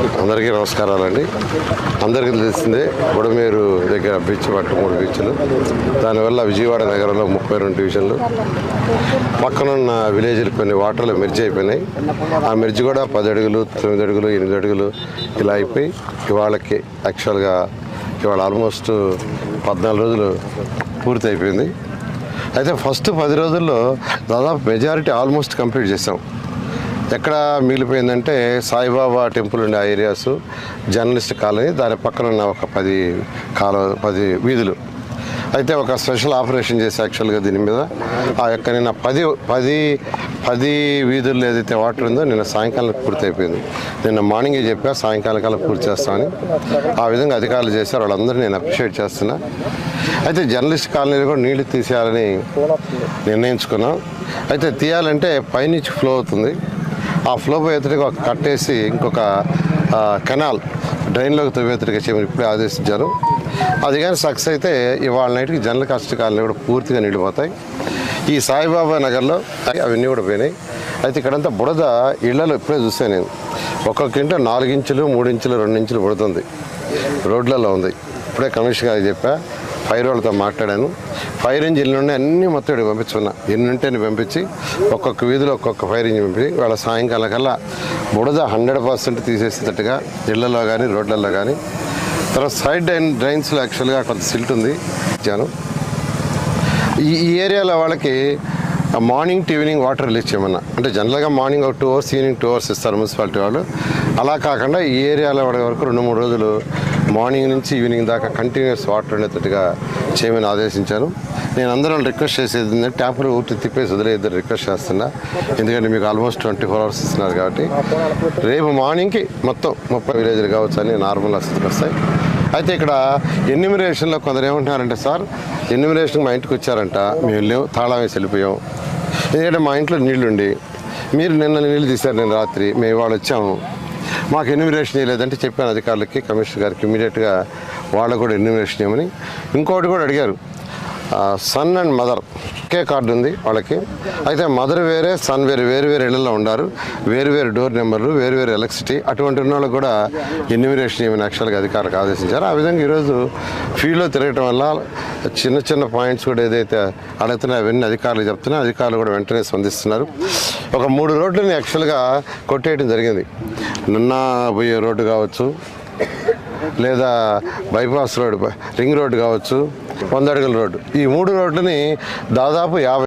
అందరికీ నమస్కారాలండి. అందరికీ తెలిసిందే బుడమేరు దగ్గర బీచ్ పట్టు మూడు బీచ్లు. దానివల్ల విజయవాడ నగరంలో ముప్పై రెండు డివిజన్లు. పక్కనున్న విలేజ్లు కొన్ని వాటర్లు మెర్జ్ అయిపోయినాయి. ఆ మెర్జ్ కూడా పది అడుగులు తొమ్మిది అడుగులు ఎనిమిది అడుగులు ఇలా అయిపోయి ఇవాళకి యాక్చువల్గా ఇవాళ ఆల్మోస్ట్ పద్నాలుగు రోజులు పూర్తి అయిపోయింది. అయితే ఫస్ట్ పది రోజుల్లో దాదాపు మెజారిటీ ఆల్మోస్ట్ కంప్లీట్ చేసాం. ఎక్కడ మిగిలిపోయిందంటే సాయిబాబా టెంపుల్ ఉండే ఆ ఏరియాస్ జర్నలిస్ట్ కాలనీ దాని పక్కన ఉన్న ఒక పది కాల పది వీధులు. అయితే ఒక స్పెషల్ ఆపరేషన్ చేసి యాక్చువల్గా దీని మీద. ఆ యొక్క నిన్న పది పది పది వీధుల్లో ఏదైతే వాటర్ ఉందో నిన్న సాయంకాలం పూర్తి అయిపోయింది నిన్న మార్నింగే చెప్పా సాయంకాలం కాలం పూర్తి చేస్తామని ఆ విధంగా అధికారులు చేశారు వాళ్ళందరూ నేను అప్రిషియేట్ చేస్తున్నా. అయితే జర్నలిస్ట్ కాలనీలో కూడా నీళ్ళు తీసేయాలని నిర్ణయించుకున్నాం. అయితే తీయాలంటే పైనుంచి ఫ్లో అవుతుంది. ఆ ఫ్లో పోయేతడికి ఒక కట్టేసి ఇంకొక కెనాల్ డ్రైన్లోకి తవ్వేతడిగా చేయమని ఇప్పుడే ఆదేశించారు. అది కానీ సక్సెస్ అయితే ఇవాళ నైట్కి జనరల్ కష్టకాలను కూడా పూర్తిగా నిండిపోతాయి. ఈ సాయిబాబా నగర్లో అవన్నీ కూడా పోయినాయి. అయితే ఇక్కడంతా బుడద ఇళ్ళలో ఇప్పుడే చూసాను నేను. ఒక్కొక్క ఇంట నాలుగు ఇంచులు మూడు ఇంచులు రెండు ఇంచులు పడుతుంది రోడ్లలో ఉంది. ఇప్పుడే కమిషనర్ గారికి చెప్పా ఫైర్ వాళ్ళతో మాట్లాడాను. ఫైర్ ఇంజిన్లు ఉన్నాయి అన్నీ మొత్తం ఇక్కడికి పంపించుకున్నా. ఎన్ని పంపించి ఒక్కొక్క వీధిలో ఒక్కొక్క ఫైర్ ఇంజిన్ పంపించి వాళ్ళ సాయంకాలం కల్లా బుడద హండ్రెడ్ పర్సెంట్ తీసేసేటట్టుగా ఇళ్ళలో కానీ రోడ్లలో కానీ తర్వాత సైడ్ డ్రైన్ డ్రైన్స్లో యాక్చువల్గా కొంత సిల్ట్ ఉంది. ఇచ్చాను. ఈ ఏరియాలో వాళ్ళకి morning to evening water release చేయమన్నా. అంటే జనరల్గా మార్నింగ్ ఒక two hours evening two hours ఇస్తారు మున్సిపాలిటీ వాళ్ళు. అలా కాకుండా ఈ ఏరియాలో వాడే వరకు రెండు మూడు రోజులు మార్నింగ్ నుంచి ఈవినింగ్ దాకా కంటిన్యూస్ వాటర్ ఉండేటట్టుగా చేయమని ఆదేశించాను నేను అందరూ రిక్వెస్ట్ చేసేది ఏంటంటే ట్యాప్లు ఊటి తిప్పేసి వదిలేద్దరు రిక్వెస్ట్ చేస్తున్నా. ఎందుకంటే మీకు ఆల్మోస్ట్ ట్వంటీ ఫోర్ అవర్స్ ఇస్తున్నారు కాబట్టి. రేపు మార్నింగ్కి మొత్తం ముప్పై విలేజ్లు కావచ్చు అని నార్మల్ స్థితికి వస్తాయి. అయితే ఇక్కడ ఎన్యూమిరేషన్లో కొందరు ఏమంటున్నారంటే సార్ ఎన్యూమిరేషన్ మా ఇంటికి వచ్చారంట. మేము వెళ్ళాం తాళం వేసి వెళ్ళిపోయాం. ఎందుకంటే మా ఇంట్లో నీళ్ళుండి. మీరు నిన్న నీళ్ళు తీశారు నేను రాత్రి మేము ఇవాళ వచ్చాము. మాకు ఎన్యూమిరేషన్ చేయలేదంటే చెప్పాను అధికారులకి కమిషనర్ గారికి ఇమీడియట్గా వాళ్ళకు కూడా ఎన్యూమిరేషన్ చేయమని ఇంకోటి కూడా అడిగారు. సన్ అండ్ మదర్ ఒకే కార్డు ఉంది వాళ్ళకి. అయితే మదర్ వేరే సన్ వేరే వేరు వేరు ఇళ్ళలో ఉన్నారు వేరు వేరు డోర్ నెంబర్లు వేరు వేరు ఎలక్ట్రిసిటీ అటువంటి ఉన్న వాళ్ళకి కూడా ఎన్యూమినేషన్ ఏమైనా యాక్చువల్గా అధికారులకు ఆదేశించారు. ఆ విధంగా ఈరోజు ఫీల్డ్లో తిరగటం వల్ల చిన్న చిన్న పాయింట్స్ కూడా ఏదైతే అడుగుతున్నాయో అవన్నీ అధికారులు చెప్తున్నా అధికారులు కూడా వెంటనే స్పందిస్తున్నారు. ఒక మూడు రోడ్లని యాక్చువల్గా కొట్టేయడం జరిగింది. నిన్న పోయే రోడ్డు కావచ్చు లేదా బైపాస్ రోడ్ రింగ్ రోడ్ కావచ్చు వంద అడుగుల రోడ్డు ఈ మూడు రోడ్లని దాదాపు యాభై